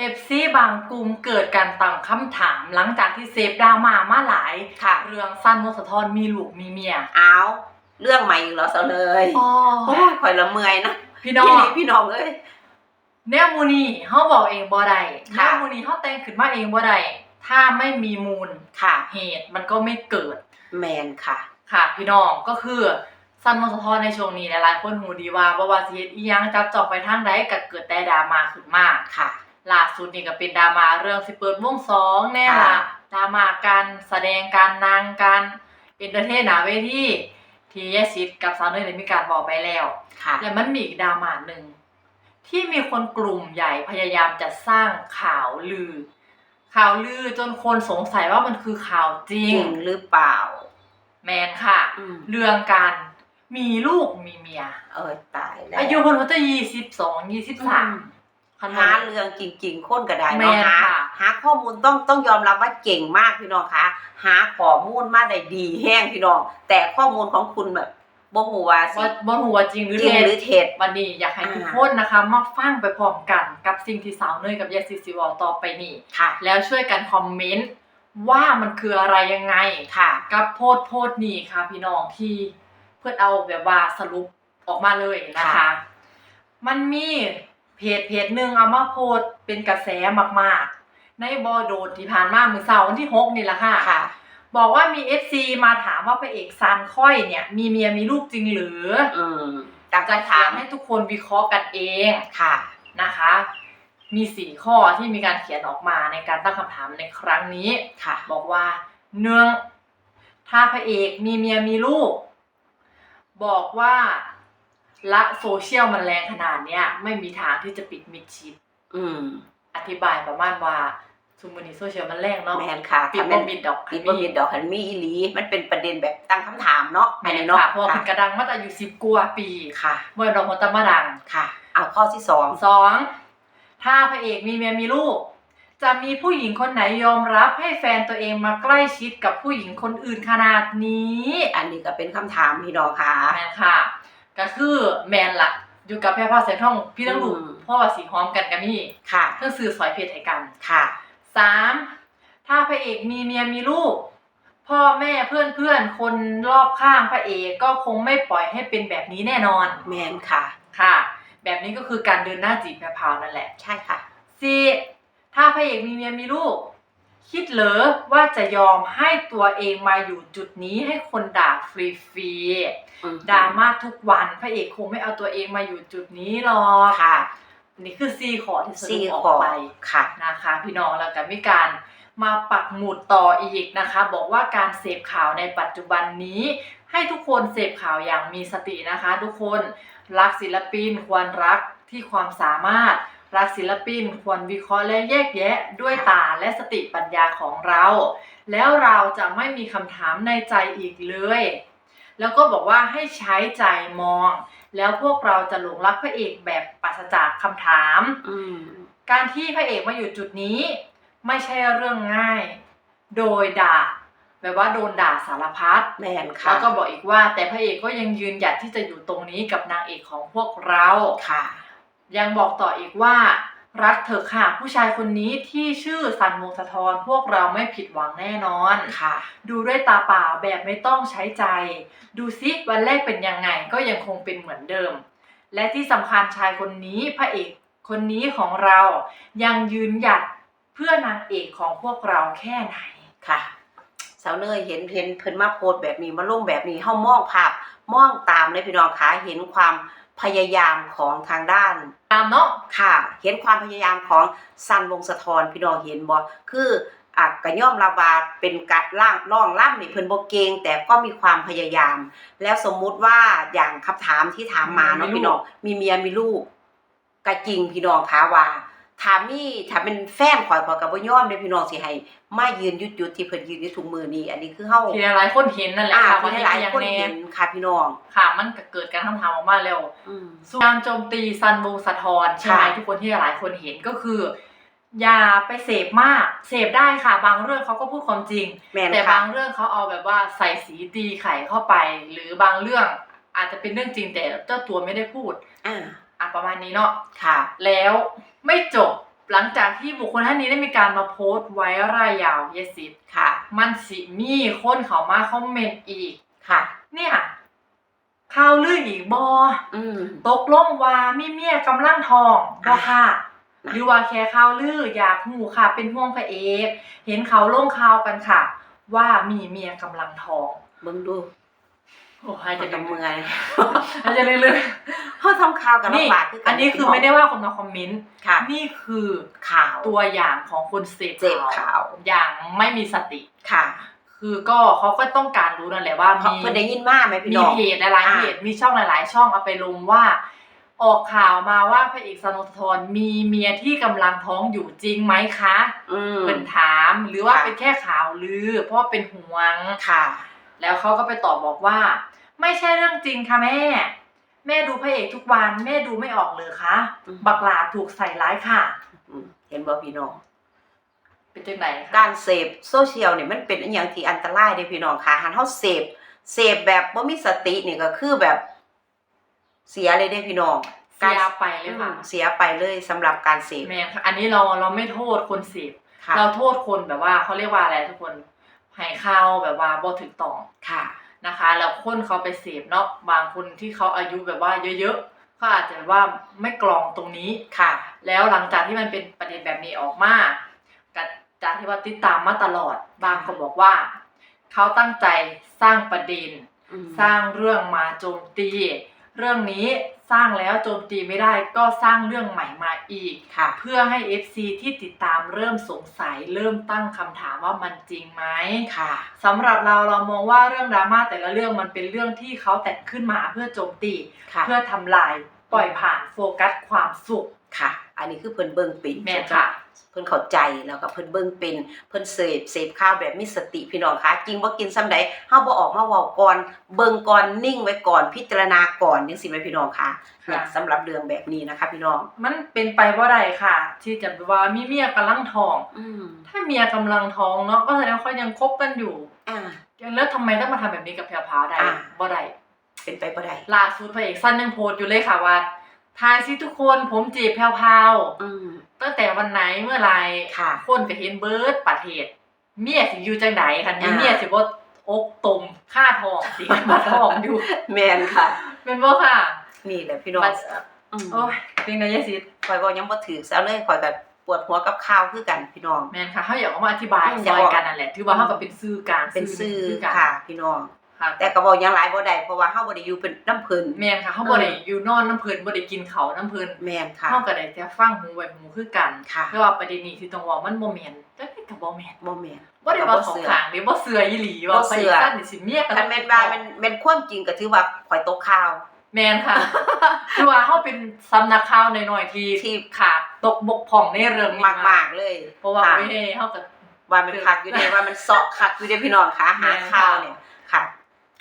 เอฟซีบางกลุ่มเกิดการตั้งคำถามหลังจากที่เซฟดราม่ามาหลายค่ะ เรื่องสั้นวงสะทอนมีลูกมีเมียเอาเรื่องใหม่อีกแล้วเสาเลยอ๋อโอ้ยข่อยละเมื่อยนะพี่น้องพี่ลีพี่น้องเอ้ยแนวมูนีเฮาบอกเองบ่ได้แนค่ะวมูนีเฮาแต่งขึ้นมาเองบ่ได้ถ้าไม่มีมูลค่ะ เหตุมันก็ไม่เกิดแมนค่ะ ค่ะ พี่น้องก็คือสั้นวงสะทอนในช่วงนี้หลายๆคนหูดีว่าบ่ว่าสิเฮ็ดอีหยังจับจองไปทางใดก็เกิดแต่ดราม่าขึ้นมาค่ะ ล่าสุดนี่ก็เป็นดราม่าเรื่องสิเปิดวงสองแน่ล่ะค่ะดราม่าการแสดงการนางการเอนเตอร์เทนหนาเวทีที่แยสิทธิ์กับสาวเนยได้มีการบอกไปแล้วค่ะและมันมีอีกดราม่าหนึ่งที่มีคนกลุ่มใหญ่พยายามจะสร้างข่าวลือ ข่าวลือจนคนสงสัยว่ามันคือข่าวจริจงริงหรือเปล่า แมนค่ะอืมเรื่องการมีลูกมีเมีย เออตายแล้วอายุคนเขาจะยี่สิบสองยี่สิบสาม หาเรื่องจริง ๆ ค้นก็ได้แม่เนาะนหาค่ะหาข้อมูลต้องต้องยอมรับว่าเก่งมากพี่น้องคะหาข้อมูลมาได้ดีแห้งพี่น้อง แต่ข้อมูลของคุณแบบบ่ฮู้ว่าสิว่าว่าหัวจริงหรือจริงเท็จหรือเท็จวันนี้อยากให้อ่าทุกคนนะคะมาฟังไปพร้อมกันกับสิ่งที่สาวเนยกับยายซิซิวอลต่อไปนี่ค่ะแล้วช่วยกันคอมเมนต์ว่ามันคืออะไรยังไงค่ะ กับโพดโพดนี่ค่ะ พี่น้องที่เพื่อนเอาแบบว่าสรุปออกมาเลยนะคะค่ะมันมี เพจเพจหนึ่งเอามาโพสต์เป็นกระแสมากๆ ในบอโดนที่ผ่านมามือเสาร์วันที่หกนี่แหละค่ะค่ะ บอกว่ามี FC มาถามว่าพระเอกซานค่อยเนี่ย มีเมียมีลูกจริงหรืออืมตั้งจะคำถาถามมให้ทุกคนวิเคราะห์กันเองค่ะ นะคะ มีสี่ข้อที่มีการเขียนออกมาในการตั้งคำถามในครั้งนี้ ค่ะ บอกว่าเนื่องถ้าพระเอกมีเมียมีลูก บอกว่า ละโซเชียลมันแรงขนาดเนี้ยไม่มีทางที่จะปิดมิดชิดอืม อธิบายประมาณว่าซุมอนีโซเชียลมันแรงเนาะแมนค่ะปิดถ้าบ่แม่นมิดดอกปิดบ่มิดดอกคันมีอีหลีมันเป็นประเด็นแบบตั้งคำถามเนาะแม่อันนี้นเนาะค่ะเพราะว่าค่ะเพิ่นกระดังมาตั้งอายุสิบกว่าปีค่ะเมื่อเราคนตะมาดังค่ะ เอาข้อที่สองสองถ้าพระเอกมีเมียมีลูก จะมีผู้หญิงคนไหนยอมรับให้แฟนตัวเองมาใกล้ชิดกับผู้หญิงคนอื่นขนาดนี้ อันนี้ก็เป็นคำถามพี่น้องค่ะแมนค่ะ ก็คือแมนละอยู่กับแพร่พ่อแสงทองพี่ต้องดูอืมพ่อสีหอมกันกับมี่ค่ะเพื่อสื่อสอยเพจให้กันค่ะสามถ้าพระเอกมีเมียมีลูก พ่อแม่เพื่อนเพื่อนคนรอบข้างพระเอกก็คงไม่ปล่อยให้เป็นแบบนี้แน่นอนแมนค่ะค่ะ แบบนี้ก็คือการเดินหน้าจีบแพรพราวนั่นแหละใช่ค่ะสี่ถ้าพระเอกมีเมียมีลูก คิดเหรอว่าจะยอมให้ตัวเองมาอยู่จุดนี้ให้คนด่าฟรีๆดราม่าทุกวันพระเอกคงไม่เอาตัวเองมาอยู่จุดนี้หรอกค่ะ นี่คือซีขอที่สรุสี่ปออข้อกไปค่ะนะคะพี่น้องแล้วก็มีการมาปักหมุดต่ออีกนะคะ บอกว่าการเสพข่าวในปัจจุบันนี้ ให้ทุกคนเสพข่าวอย่างมีสตินะคะ ทุกคนรักศิลปินควรรักที่ความสามารถ รักศิลปินควรวิเคราะห์และแยกแยะด้วยตาและสติปัญญาของเรา แล้วเราจะไม่มีคำถามในใจอีกเลย แล้วก็บอกว่าให้ใช้ใจมอง แล้วพวกเราจะหลงรักพระเอกแบบปราศจากคำถามอืมการที่พระเอกมาอยู่จุดนี้ ไม่ใช่เรื่องง่าย โดยด่าแบบว่าโดนด่าสารพัดแมนค่ะแล้วก็บอกอีกว่า แต่พระเอกก็ยังยืนหยัดที่จะอยู่ตรงนี้กับนางเอกของพวกเราค่ะ ยังบอกต่ออีกว่า รักเถอะค่ะ ผู้ชายคนนี้ที่ชื่อสันมงสะทรพวกเราไม่ผิดหวังแน่นอนค่ะ ดูด้วยตาเปล่าแบบไม่ต้องใช้ใจ ดูซิวันแรกเป็นยังไงก็ยังคงเป็นเหมือนเดิม และที่สำคัญชายคนนี้พระเอกคนนี้ของเรายังยืนหยัดเพื่อนางเอกของพวกเราแค่ไหนค่ะ สาวเนยเห็นเห็นเพิ่นมาโพสต์แบบนี้มาลงแบบนี้เฮามองภาพมองตามเลยพี่น้องคะเห็นความ พยายามของทางด้านตามเนาะค่ะ เห็นความพยายามของซันวงศ์สะทรพี่น้องเห็นบ่คืออะกะย่อมระบาดเป็นกะล่างร่องล่ำนี่เพิ่นบ่เก่งแต่ก็มีความพยายาม แล้วสมมุติว่าอย่างคำถามที่ถามมาเนาะพี่น้องมีเมียมีลูกก็จริงพี่น้องคะว่า ถ้ามีถ้าเป็นแฟนข่อยข่อยก็บ่ยอมเด้พี่น้องสิให้มายืนหยุดๆที่เพิ่นยืนอยู่ทุกมือนี้อันนี้คือเฮาที่หลายคนเห็นนั่นแหละอ่าค่ะที่หลายๆคนแน่เห็นค่ะพี่น้อง ค่ะ มันก็เกิดการคำถามออกมาแล้วอืมส่วนการโจมตีซันวงสะทอนใช่ไหมค่ะทุกคนที่หลายคนเห็นก็คือ อย่าไปเสพมาก เสพได้ค่ะ บางเรื่องเขาก็พูดความจริงแม่นแต่ค่ะบางเรื่องเขาเอาแบบว่าใส่สีตีไข่เข้าไป หรือบางเรื่องอาจจะเป็นเรื่องจริงแต่เจ้าตัวไม่ได้พูดอ่า อะประมาณนี้เนาะค่ะ แล้วไม่จบหลังจากที่บุคคลท่านนี้ได้มีการมาโพสต์ไว้รายยาวเยสิตค่ะ มันสิมีคนเขามาคอมเมนต์อีกค่ะ เนี่ยข่าวลืออีกบออืมตกลงว่ามีเมียกำลังทองบ่ค่ะ หรือว่าแค่ข่าวลืออยากหูค่ะ เป็นห่วงพระเอก เห็นเขาลงข่าวกันค่ะ ว่ามีเมียกำลังทอง เบิ่งดู โอ้ยจะจะดำเมื่เมื่ออยยจะเรื่อยเฮาทำข่าวกันๆนี่ลำบากคือกัอันนี้คือไม่ได้ว่าคนมาคอมเมนต์ค่ะ นี่คือข่าวตัวอย่างของคนเสพเสพข่าว อย่างไม่มีสติค่ะ คือก็เขาก็ต้องการรู้นั่นแหละว่าเพราะมีเพิ่นได้ยินมาไหมพี่มีน้องเพจหลายๆอ่าเพจมีช่องหลาย ๆ ช่องเอาไปลงว่า ออกข่าวมาว่าพระเอกสนุทรมีเมียที่กำลังท้องอยู่จริงไหมคะอืมเป็นถามหรือว่าค่ะเป็นแค่ข่าวลือ เพราะว่าเป็นห่วงค่ะ แล้วเขาก็ไปตอบบอกว่า ไม่ใช่เรื่องจริงค่ะแม่ แม่ดูพระเอกทุกวัน แม่ดูไม่ออกเลยคะอืม บักหลาถูกใส่ร้ายค่ะ อืมเห็นบ่พี่น้อง เป็นจังไหนคะการเสพโซเชียลเนี่ยมันเป็นอหย่างที่อันตรายเด้พี่น้องค่ะหันเฮาเสพเสพแบบบ่มีสตินี่ก็คือแบบ เสียเลยเด้พี่น้องเสียไปเลยค่ะอืมเสียไปเลยสำหรับการเสพแม่ค่ะอันนี้เราเราไม่โทษคนเสพค่ะ เราโทษคนแบบว่าเขาเรียกว่าอะไรทุกคนให้ข้าวแบบว่าบ่ถึงต้อง ค่ะ นะคะ แล้วคนเขาไปเสพเนาะบางคนที่เขาอายุแบบว่าเยอะๆเขาอาจจะแบบว่าไม่กรองตรงนี้ค่ะ แล้วหลังจากที่มันเป็นประเด็นแบบนี้ออกมากับจากที่ว่าติดตามมาตลอด บางก็บอกว่าเขาตั้งใจสร้างประเด็นอืมสร้างเรื่องมาโจมตี เรื่องนี้สร้างแล้วโจมตีไม่ได้ก็สร้างเรื่องใหม่มาอีกค่ะ เพื่อให้ FC ที่ติดตามเริ่มสงสัยเริ่มตั้งคำถามว่ามันจริงไหมค่ะสำหรับเราเรามองว่าเรื่องดราม่าแต่ละเรื่องมันเป็นเรื่องที่เขาแต่งขึ้นมาเพื่อโจมตีค่ะเพื่อทำลายปล่อยผ่านโฟกัสความสุขค่ะ อันนี้คือเพิ่นเบิ่งเป็นแม่นค่ะ เพิ่นเข้าใจแล้วก็เพิ่นเบิ่งเป็นเพิ่นเสพเสพข้าวแบบมีสติพี่น้องคะจริงบ่กินซ้ำใดเฮาบ่ออกมาเว้าก่อนเบิ่งก่อนนิ่งไว้ก่อนพิจารณาก่อนจังซี่แม่พี่น้องคะเนี่ยสำหรับเรื่องแบบนี้นะคะ พี่น้อง มันเป็นไปว่าไรค่ะ ที่จะแบบว่ามีเมียกำลังท้อง อืมถ้าเมียกำลังท้องเนาะก็แสดงว่าเขายังคบกันอยู่ อ่า แล้วทำไมต้องมาทำแบบนี้กับแพรวพราวได้อ่าบ่ได้เป็นไปบ่ได้ล่าสุดพระเอกสั้นยังโพสต์อยู่เลยค่ะว่า ทายสิทุกคนผมจีบแพรวพราวอืมตั้งแต่วันไหนเมื่อไหรค่ะ คนก็เห็นเบิร์ดประเทศ เมียสิอยู่จังไดคันนี้อ่า เมียสิบ่อกตมค่าทองสิมาทองอยู่แม่นค่ะ เป็นบ่ค่ะนี่แหละพี่น้องบัดอืมโอ้ยเป็นไงยายสิข่อยบ่ยังบ่ถือซะเลยข่อยก็ปวดหัวกับข้าวคือกันพี่น้อง แม่นค่ะเขาอยากเอามาอธิบายอืมซอยกันนั่นแหละถือว่าเขาก็เป็นสื่อกลางเป็นซื่อหงกัน ค่ะ พี่น้อง ค่ะแต่ก็บ่ยังหลายบ่ได้เพราะว่าเฮาบ่ได้อยู่เป็นน้ำเพิ่นแม่นค่ะเขาบ่ได้อยู่นอนน้ำเพลินบ่ได้กินเขาวน้ำเพลินแม่นค่ะเขาก็ได้แต่ฟังหูไว้หูคือกันค่ะแต่ว่าประเด็นนี้ที่ต้องเว่ามันบ่แม่นจังได๋ก็บ่แม่นบ่แม่นบ่ได้ว่าของขางนี่บ่เสืออีหลีว่าบ่ไปเชื่อซั่นนี่สิเมียกันคันแม่นว่ามันแม่นความจริงก็ถือว่าข่อยตกข่าวแม่นค่ะคือว่าเขาเป็นสำนักข่าวหน่อยๆที่ที่ขาดตกบกพร่องในเรื่องนี้มากๆเลย เพราะว่าค่ะไม่ได้เฮาก็ว่ามันคักอยู่เด้ว่ามันเซาะคักอยู่เด้พี่น้องค่ะหาข่าวเนี่ยค่ะ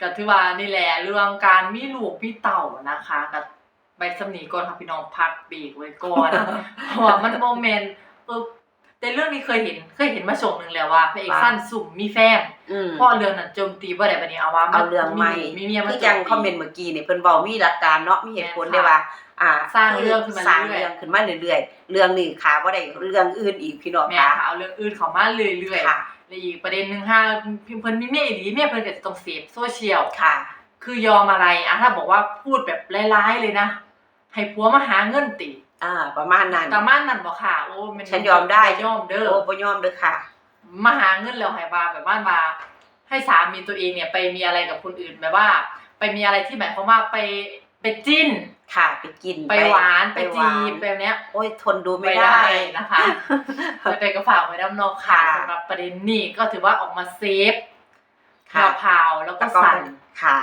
ก็ถือว่านี่แหละเรื่องการมีลูกมีเต่านะคะกับใบสำนีก่อนค่ะพี่น้องพักเบรกไว้ก่อนเพราะว่ามันโมเมนต์เออแต่เรื่องนี้เคยเห็นเคยเห็นมาช่วงหนึงแล้วว่าพระเอกว่าสั้นสุ่มมีแฟนอืมเพราะเรื่องนั้นโจมตีบ่ได้บัดนี้เอาว่ามัเอาเรื่องใหม่มีเมียมาคือโจจังตีคอมเมนต์เมื่อกี้นี่เพิ่นเว้ามีหลักการเนาะมีเหตุผลแม่นค่ะได้ว่า อ่า สร้างเรื่องขึ้นมาสร้างเรื่อยๆเรื่องขึ้นมาเรื่อยๆเรื่องนี้ค่ะบ่ได้เรื่องอื่นอีกพี่น้องแม่ค่ะค่ะเอาเรื่องอื่นเข้ามาเรื่อยๆค่ะ และอีกประเด็นหนึ่งค่ะพิมเพิ่นมีเมียอีหลีเมียเพิ่นก็จะต้องเสพโซเชียลค่ะ คือยอมอะไรอะถ้าบอกว่าพูดแบบร้ายๆเลยนะ ให้ผัวมาหาเงินติอ่า ประมาณนั้น แต่ม่านนั่นบอกค่ะ โอ้มันฉันยอมได้ ยอมเด้อโอ้บ่ยอมเด้อค่ะ มาหาเงินแล้วให้ว่าแบบว่ามาให้สามีตัวเองเนี่ยไปมีอะไรกับคนอื่นแบบว่า ไปมีอะไรที่หมายความว่าไปไปจิ้น ค่ะไปกินไปหวานไปหจีวานบแบบเนี้ย โอ้ยทนดูไม่ไม่ได้ได้นะคะแต่ก็ฝากไว้ด้านนอกค่ะค่ะสำหรับประเด็นนี้ก็ถือว่าออกมาเซฟค่ะพาวๆแล้วก็แล้วก็สั่นค่ะ